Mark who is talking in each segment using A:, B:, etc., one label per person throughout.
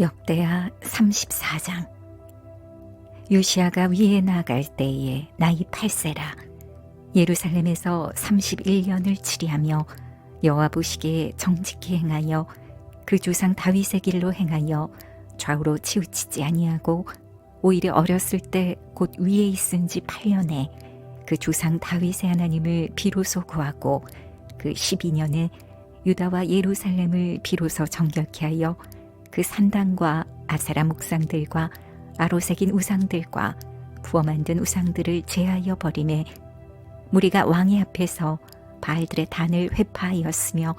A: 역대하 34장. 요시아가 위에 나아갈 때에 나이 8세라. 예루살렘에서 31년을 치리하며 여호와 보시기에 정직히 행하여 그 조상 다윗의 길로 행하여 좌우로 치우치지 아니하고 오히려 어렸을 때 곧 위에 있은 지 8년에 그 조상 다윗의 하나님을 비로소 구하고 그 12년에 유다와 예루살렘을 비로소 정결케 하여 그 산당과 아사라 묵상들과 아로 새긴 우상들과 부어 만든 우상들을 제하여 버림에 무리가 왕의 앞에서 바알들의 단을 회파하였으며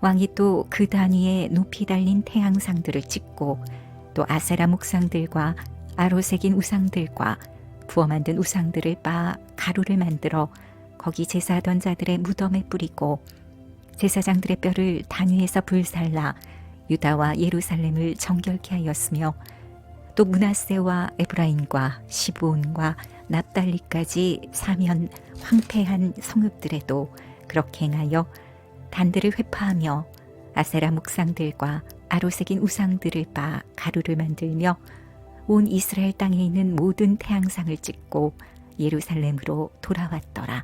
A: 왕이 또 그 단 위에 높이 달린 태양상들을 찍고 또 아세라 묵상들과 아로 새긴 우상들과 부어 만든 우상들을 빻아 가루를 만들어 거기 제사하던 자들의 무덤에 뿌리고 제사장들의 뼈를 단 위에서 불살라 유다와 예루살렘을 정결케 하였으며 또 문하세와 에브라임과 시브온과 납달리까지 사면 황폐한 성읍들에도 그렇게 행하여 단들을 회파하며 아세라 묵상들과 아로새긴 우상들을 빻아 가루를 만들며 온 이스라엘 땅에 있는 모든 태양상을 찍고 예루살렘으로 돌아왔더라.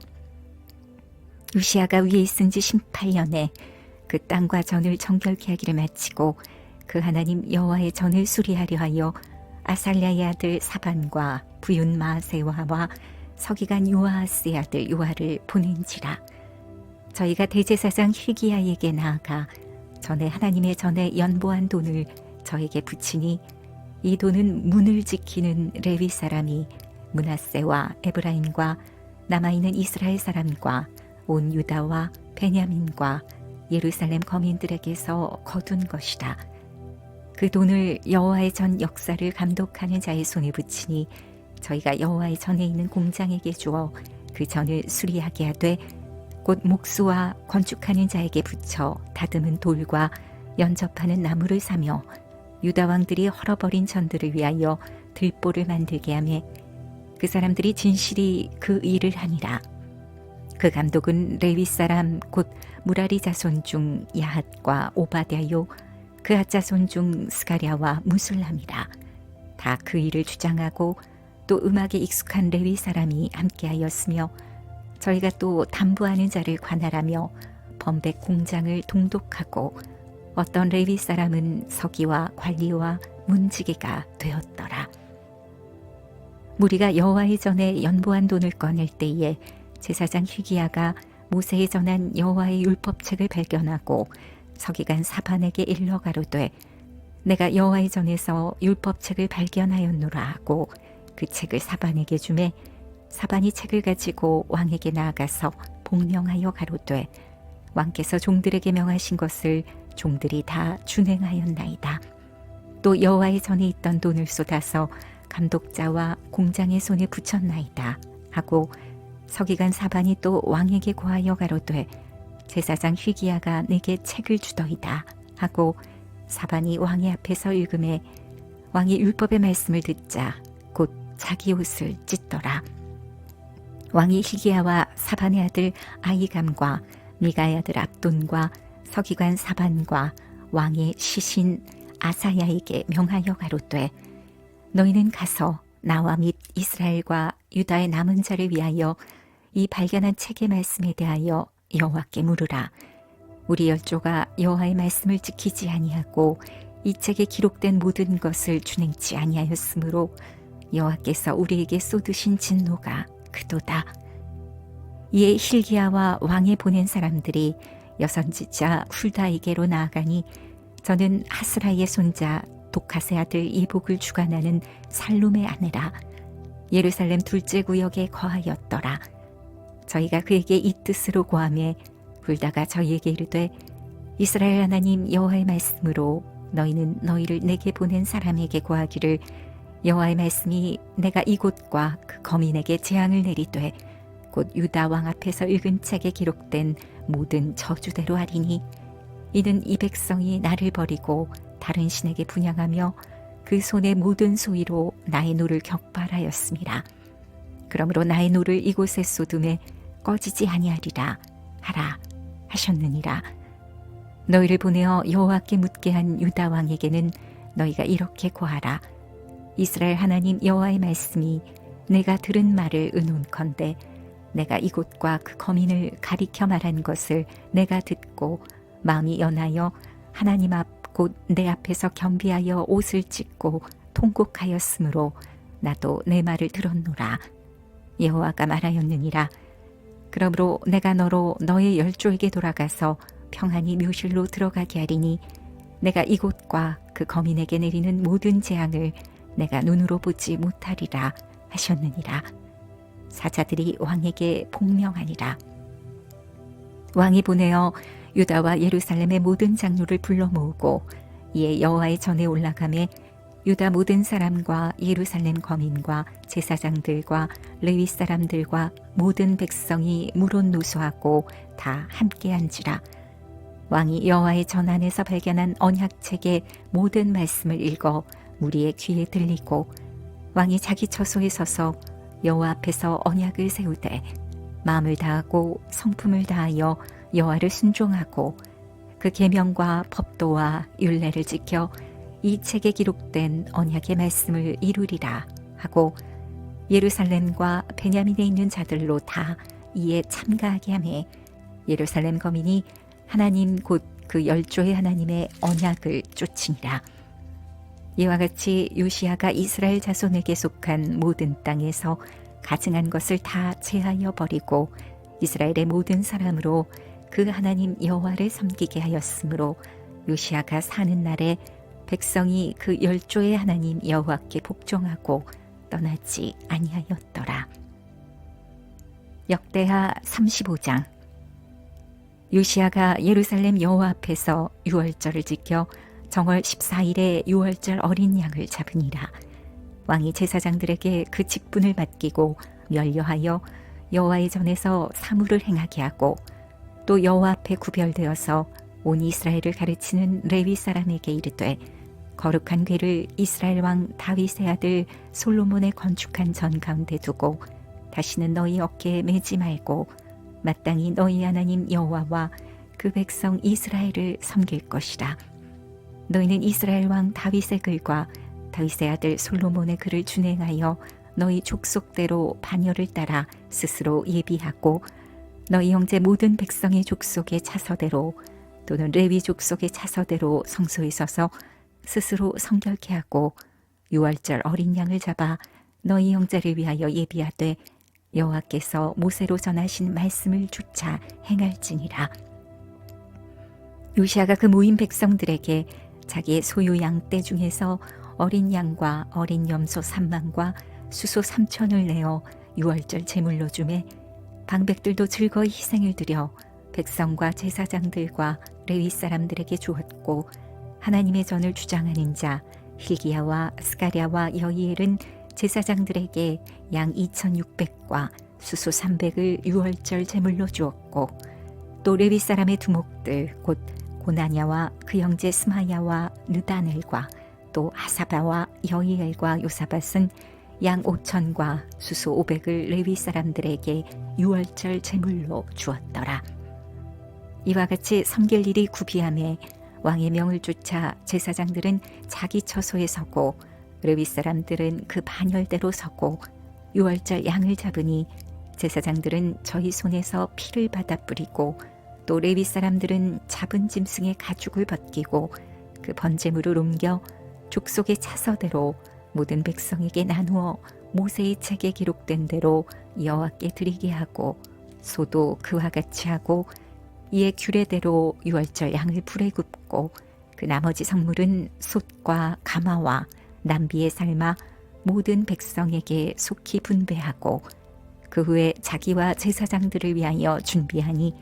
A: 우시아가 위에 있은 지 18년에 그 땅과 전을 정결케 하기를 마치고 그 하나님 여호와의 전을 수리하려 하여 아살랴의 아들 사반과 부윤 마세와와 서기관 요아스의 아들 요아를 보낸지라. 저희가 대제사장 힐기야에게 나아가 전에 하나님의 전에 연보한 돈을 저에게 붙이니 이 돈은 문을 지키는 레위 사람이 문하세와 에브라임과 남아있는 이스라엘 사람과 온 유다와 베냐민과 예루살렘 거민들에게서 거둔 것이다. 그 돈을 여호와의 전 역사를 감독하는 자의 손에 붙이니 저희가 여호와의 전에 있는 공장에게 주어 그 전을 수리하게 하되 곧 목수와 건축하는 자에게 붙여 다듬은 돌과 연접하는 나무를 사며 유다 왕들이 헐어버린 전들을 위하여 들보를 만들게 하며 그 사람들이 진실이 그 일을 하니라. 그 감독은 레위 사람 곧 무라리 자손 중 야핫과 오바댜요 그앗 자손 중 스가랴와 무술람이라 다 그 일을 주장하고 또 음악에 익숙한 레위 사람이 함께하였으며 저희가 또 담보하는 자를 관할하며 범백 공장을 동독하고 어떤 레위 사람은 서기와 관리와 문지기가 되었더라. 무리가 여호와의 전에 연보한 돈을 꺼낼 때에 제사장 희기야가 모세에 전한 여호와의 율법책을 발견하고 서기관 사반에게 일러 가로되 내가 여호와의 전에서 율법책을 발견하였노라 하고 그 책을 사반에게 주매 사반이 책을 가지고 왕에게 나아가서 복명하여 가로되 왕께서 종들에게 명하신 것을 종들이 다 준행하였나이다. 또 여호와의 전에 있던 돈을 쏟아서 감독자와 공장의 손에 붙였나이다 하고 서기관 사반이 또 왕에게 고하여 가로되 제사장 휘기야가 내게 책을 주더이다 하고 사반이 왕의 앞에서 읽음에 왕이 율법의 말씀을 듣자 곧 자기 옷을 찢더라. 왕이 희기야와 사반의 아들 아이감과 미가의 아들 압돈과 서기관 사반과 왕의 시신 아사야에게 명하여 가로되 너희는 가서 나와 및 이스라엘과 유다의 남은 자를 위하여 이 발견한 책의 말씀에 대하여 여호와께 물으라. 우리 열조가 여호와의 말씀을 지키지 아니하고 이 책에 기록된 모든 것을 준행치 아니하였으므로 여호와께서 우리에게 쏟으신 진노가 그도다. 이에 힐기야와 왕에 보낸 사람들이 여선지자 훌다에게로 나아가니 저는 하스라의 손자 도카세 아들 이복을 주관하는 살룸의 아내라 예루살렘 둘째 구역에 거하였더라. 저희가 그에게 이 뜻으로 고하며 불다가 저희에게 이르되 이스라엘 하나님 여호와의 말씀으로 너희는 너희를 내게 보낸 사람에게 고하기를 여호와의 말씀이 내가 이곳과 그 거민에게 재앙을 내리되 곧 유다 왕 앞에서 읽은 책에 기록된 모든 저주대로 하리니 이는 이 백성이 나를 버리고 다른 신에게 분양하며 그 손의 모든 소위로 나의 노를 격발하였습니다. 그러므로 나의 노를 이곳에 쏟음에 꺼지지 아니하리라 하라 하셨느니라. 너희를 보내어 여호와께 묻게 한 유다 왕에게는 너희가 이렇게 고하라 이스라엘 하나님 여호와의 말씀이 내가 들은 말을 의논컨대 내가 이곳과 그 거민을 가리켜 말한 것을 내가 듣고 마음이 연하여 하나님 앞 곧 내 앞에서 겸비하여 옷을 찢고 통곡하였으므로 나도 내 말을 들었노라 여호와가 말하였느니라. 그러므로 내가 너로 너의 열조에게 돌아가서 평안히 묘실로 들어가게 하리니 내가 이곳과 그 거민에게 내리는 모든 재앙을 내가 눈으로 보지 못하리라 하셨느니라. 사자들이 왕에게 복명하니라. 왕이 보내어 유다와 예루살렘의 모든 장로를 불러 모으고 이에 여호와의 전에 올라가매 유다 모든 사람과 예루살렘 거민과 제사장들과 레위 사람들과 모든 백성이 물론 노소하고 다 함께 앉으라. 왕이 여호와의 전 안에서 발견한 언약책의 모든 말씀을 읽어 우리의 귀에 들리고 왕이 자기 처소에 서서 여호와 앞에서 언약을 세우되 마음을 다하고 성품을 다하여 여호와를 순종하고 그 계명과 법도와 율례를 지켜 이 책에 기록된 언약의 말씀을 이루리라 하고 예루살렘과 베냐민에 있는 자들로 다 이에 참가하게 하매 예루살렘 거민이 하나님 곧 그 열조의 하나님의 언약을 쫓으니라. 이와 같이 요시아가 이스라엘 자손에게 속한 모든 땅에서 가증한 것을 다 제하여 버리고 이스라엘의 모든 사람으로 그 하나님 여호와를 섬기게 하였으므로 요시아가 사는 날에 백성이 그 열조의 하나님 여호와께 복종하고 떠나지 아니하였더라. 역대하 35장 요시아가 예루살렘 여호와 앞에서 유월절을 지켜 정월 14일에 유월절 어린 양을 잡으니라. 왕이 제사장들에게 그 직분을 맡기고 멸려하여 여호와의 전에서 사물을 행하게 하고 또 여호와 앞에 구별되어서 온 이스라엘을 가르치는 레위 사람에게 이르되 거룩한 궤를 이스라엘 왕 다윗의 아들 솔로몬의 건축한 전 가운데 두고 다시는 너희 어깨에 매지 말고 마땅히 너희 하나님 여호와와 그 백성 이스라엘을 섬길 것이라. 너희는 이스라엘 왕 다윗의 글과 다윗의 아들 솔로몬의 글을 준행하여 너희 족속대로 반열을 따라 스스로 예비하고 너희 형제 모든 백성의 족속의 차서대로 또는 레위 족속의 차서대로 성소에 서서 스스로 성결케 하고 유월절 어린 양을 잡아 너희 형제를 위하여 예비하되 여호와께서 모세로 전하신 말씀을 주차 행할지니라. 요시아가 그 모인 백성들에게 자기의 소유 양떼 중에서 어린 양과 어린 염소 3만과 수소 3천을 내어 유월절 제물로 주매 방백들도 즐거이 희생을 드려 백성과 제사장들과 레위 사람들에게 주었고 하나님의 전을 주장하는 자 hil기야와 스가랴와 여이엘은 제사장들에게 양 2,600과 수소 300을 유월절 제물로 주었고 또 레위 사람의 두목들 곧 고나냐와 그 형제 스마야와 느다넬과 또 하사바와 여이엘과 요사밧은 양 5천과 수소 500을 레위 사람들에게 유월절 제물로 주었더라. 이와 같이 섬길 일이 구비함에 왕의 명을 쫓아 제사장들은 자기 처소에 서고 레위 사람들은 그 반열대로 서고 유월절 양을 잡으니 제사장들은 저희 손에서 피를 받아 뿌리고 또 레위 사람들은 잡은 짐승의 가죽을 벗기고 그 번제물을 옮겨 족속의 차서대로 모든 백성에게 나누어 모세의 책에 기록된 대로 여호와께 드리게 하고 소도 그와 같이 하고 이에 규례대로 유월절 양을 불에 굽고 그 나머지 성물은 솥과 가마와 남비에 삶아 모든 백성에게 속히 분배하고 그 후에 자기와 제사장들을 위하여 준비하니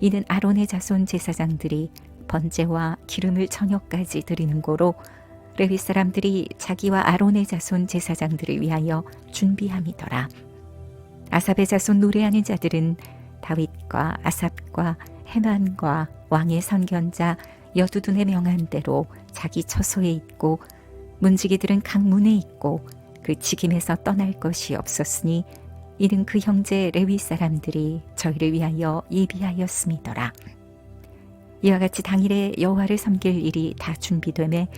A: 이는 아론의 자손 제사장들이 번제와 기름을 저녁까지 드리는 고로 레위 사람들이 자기와 아론의 자손 제사장들을 위하여 준비함이더라. 아삽의 자손 노래하는 자들은 다윗과 아삽과 헤만과 왕의 선견자 여두둔의 명한 대로 자기 처소에 있고 문지기들은 강문에 있고 그 직임에서 떠날 것이 없었으니 이는 그 형제 레위 사람들이 저희를 위하여 예비하였음이더라. 이와 같이 당일에 여호와를 섬길 일이 다 준비되매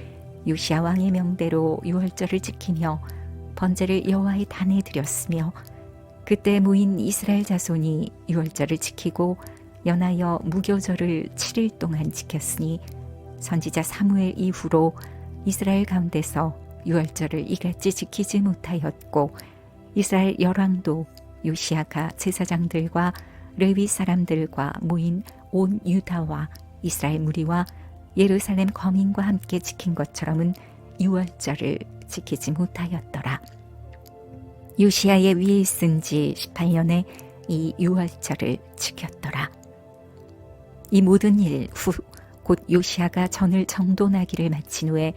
A: 요시아 왕의 명대로 유월절을 지키며 번제를 여호와의 단에 드렸으며 그때 모인 이스라엘 자손이 유월절을 지키고 연하여 무교절을 7일 동안 지켰으니 선지자 사무엘 이후로 이스라엘 가운데서 유월절을 이같이 지키지 못하였고 이스라엘 열왕도 요시아가 제사장들과 레위 사람들과 모인 온 유다와 이스라엘 무리와 예루살렘 거민과 함께 지킨 것처럼은 유월절을 지키지 못하였더라. 요시아의 위에 있은 지 18년에 이 유월절을 지켰더라. 이 모든 일 후 곧 요시아가 전을 정돈하기를 마친 후에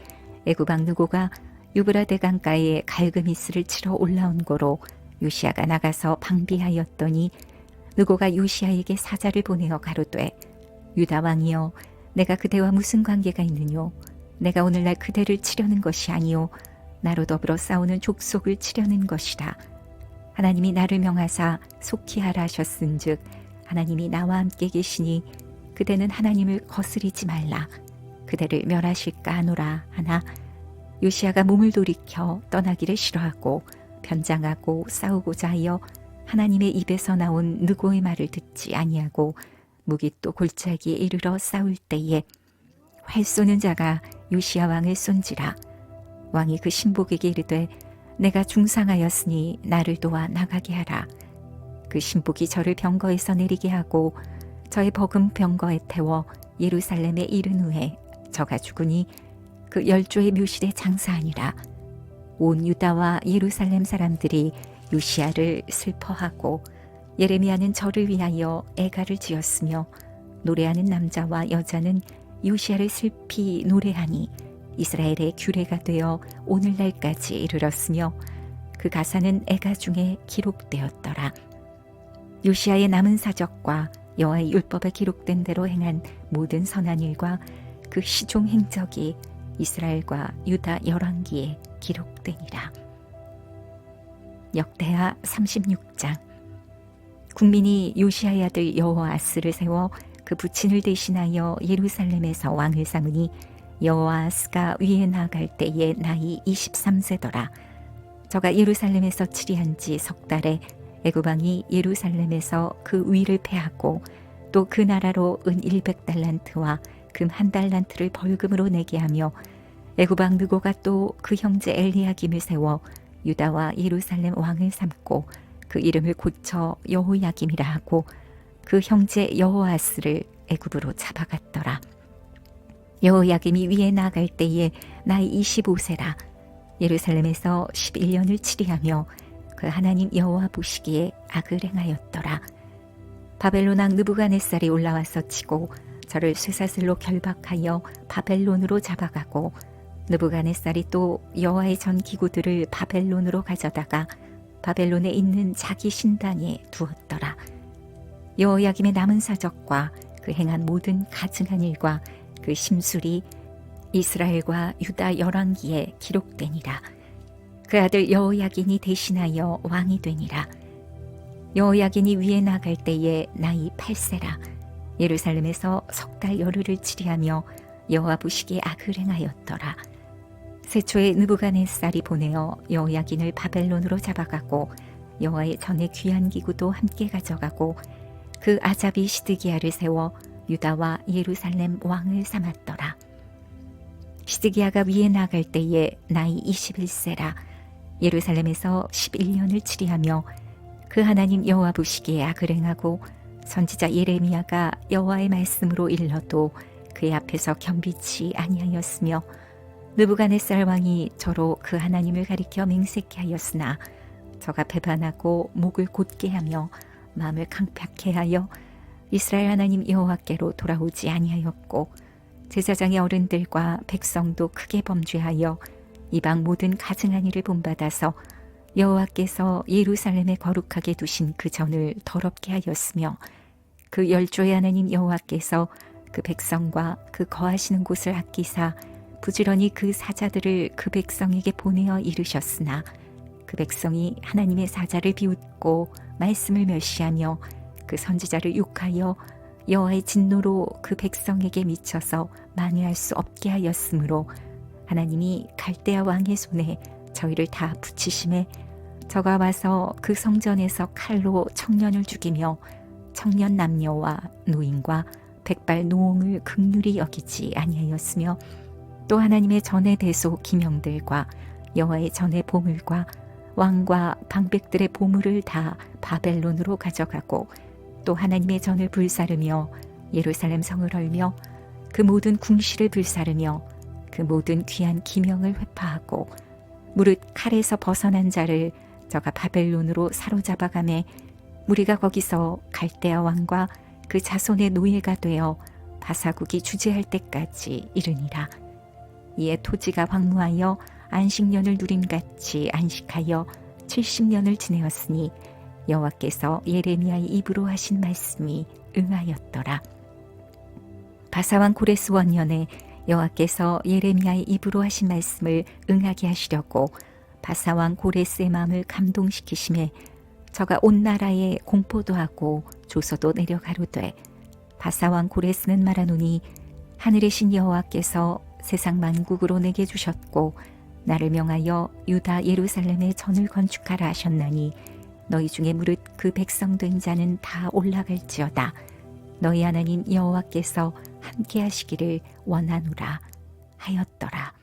A: 애굽 왕 누고가 유브라데 강가에 갈그미스를 치러 올라온 고로 요시아가 나가서 방비하였더니 누고가 요시아에게 사자를 보내어 가로되 유다 왕이여 내가 그대와 무슨 관계가 있느뇨? 내가 오늘날 그대를 치려는 것이 아니요 나로 더불어 싸우는 족속을 치려는 것이라. 하나님이 나를 명하사 속히 하라 하셨은즉 하나님이 나와 함께 계시니 그대는 하나님을 거스리지 말라. 그대를 멸하실까 하노라 하나 요시아가 몸을 돌이켜 떠나기를 싫어하고 변장하고 싸우고자 하여 하나님의 입에서 나온 느고의 말을 듣지 아니하고 무기 또 골짜기에 이르러 싸울 때에 활 쏘는 자가 요시아 왕을 쏜지라. 왕이 그 신복에게 이르되 내가 중상하였으니 나를 도와 나가게 하라. 그 신복이 저를 병거에서 내리게 하고 저의 버금 병거에 태워 예루살렘에 이른 후에 저가 죽으니 그 열조의 묘실에 장사하니라 온 유다와 예루살렘 사람들이 요시아를 슬퍼하고 예레미야는 저를 위하여 애가를 지었으며 노래하는 남자와 여자는 요시아를 슬피 노래하니 이스라엘의 규례가 되어 오늘날까지 이르렀으며 그 가사는 애가 중에 기록되었더라. 요시아의 남은 사적과 여호와의 율법에 기록된 대로 행한 모든 선한 일과 그 시종 행적이 이스라엘과 유다 열왕기에 기록되니라. 역대하 36장 국민이 요시아의 아들 여호아스를 세워 그 부친을 대신하여 예루살렘에서 왕을 삼으니 여호아스가 위에 나갈 때에 나이 23세더라. 저가 예루살렘에서 치리한 지 석 달에 애굽왕이 예루살렘에서 그 위를 패하고 또 그 나라로 은 100달란트와 금 한 달란트를 벌금으로 내게 하며 애굽왕 느고가 또 그 형제 엘리야김을 세워 유다와 예루살렘 왕을 삼고 그 이름을 고쳐 여호야김이라 하고 그 형제 여호아스를 애굽으로 잡아갔더라. 여호야김이 위에 나갈 때에 나이 25세라 예루살렘에서 11년을 치리하며 그 하나님 여호와 보시기에 악을 행하였더라. 바벨론 왕 느부갓네살이 올라와서 치고 저를 쇠사슬로 결박하여 바벨론으로 잡아가고 느부갓네살이 또 여호와의 전 기구들을 바벨론으로 가져다가 바벨론에 있는 자기 신당에 두었더라. 여호야김의 남은 사적과 그 행한 모든 가증한 일과 그 심술이 이스라엘과 유다 열왕기에 기록되니라. 그 아들 여호야긴이 대신하여 왕이 되니라. 여호야긴이 위에 나갈 때에 나이 8세라. 예루살렘에서 석 달 열흘을 치리하며 여호와 보시기에 악을 행하였더라. 세초에 느부갓네살이 보내어 여호야긴을 바벨론으로 잡아가고 여호와의 전에 귀한 기구도 함께 가져가고 그 아잡이 시드기야를 세워 유다와 예루살렘 왕을 삼았더라. 시드기야가 위에 나갈 때에 나이 21세라 예루살렘에서 11년을 치리하며 그 하나님 여호와 보시기에 악을 행하고 선지자 예레미야가 여호와의 말씀으로 일러도 그의 앞에서 겸비치 아니하였으며 느부갓네살 왕이 저로 그 하나님을 가리켜 맹세케 하였으나 저가 배반하고 목을 곧게 하며 마음을 강팍해 하여 이스라엘 하나님 여호와께로 돌아오지 아니하였고 제사장의 어른들과 백성도 크게 범죄하여 이방 모든 가증한 일을 본받아서 여호와께서 예루살렘에 거룩하게 두신 그 전을 더럽게 하였으며 그 열조의 하나님 여호와께서 그 백성과 그 거하시는 곳을 아끼사 부지런히 그 사자들을 그 백성에게 보내어 이르셨으나 그 백성이 하나님의 사자를 비웃고 말씀을 멸시하며 그 선지자를 욕하여 여호와의 진노로 그 백성에게 미쳐서 만회할 수 없게 하였으므로 하나님이 갈대아 왕의 손에 저희를 다 붙이심에 저가 와서 그 성전에서 칼로 청년을 죽이며 청년 남녀와 노인과 백발 노홍을 극률이 여기지 아니하였으며 또 하나님의 전의 대소 기명들과 여호와의 전의 보물과 왕과 방백들의 보물을 다 바벨론으로 가져가고 또 하나님의 전을 불사르며 예루살렘 성을 헐며 그 모든 궁시를 불사르며 그 모든 귀한 기명을 회파하고 무릇 칼에서 벗어난 자를 저가 바벨론으로 사로잡아가매 우리가 거기서 갈대아 왕과 그 자손의 노예가 되어 바사국이 주재할 때까지 이르니라 이에 토지가 황무하여 안식년을 누림 같이 안식하여 70년을 지내었으니 여호와께서 예레미야의 입으로 하신 말씀이 응하였더라. 바사왕 고레스 원년에 여호와께서 예레미야의 입으로 하신 말씀을 응하게 하시려고 바사왕 고레스의 마음을 감동시키심에 저가 온 나라에 공포도 하고 조서도 내려가로되 바사왕 고레스는 말하노니 하늘의 신 여호와께서 세상 만국으로 내게 주셨고 나를 명하여 유다 예루살렘에 전을 건축하라 하셨나니 너희 중에 무릇 그 백성 된 자는 다 올라갈지어다. 너희 하나님 여호와께서 함께 하시기를 원하노라 하였더라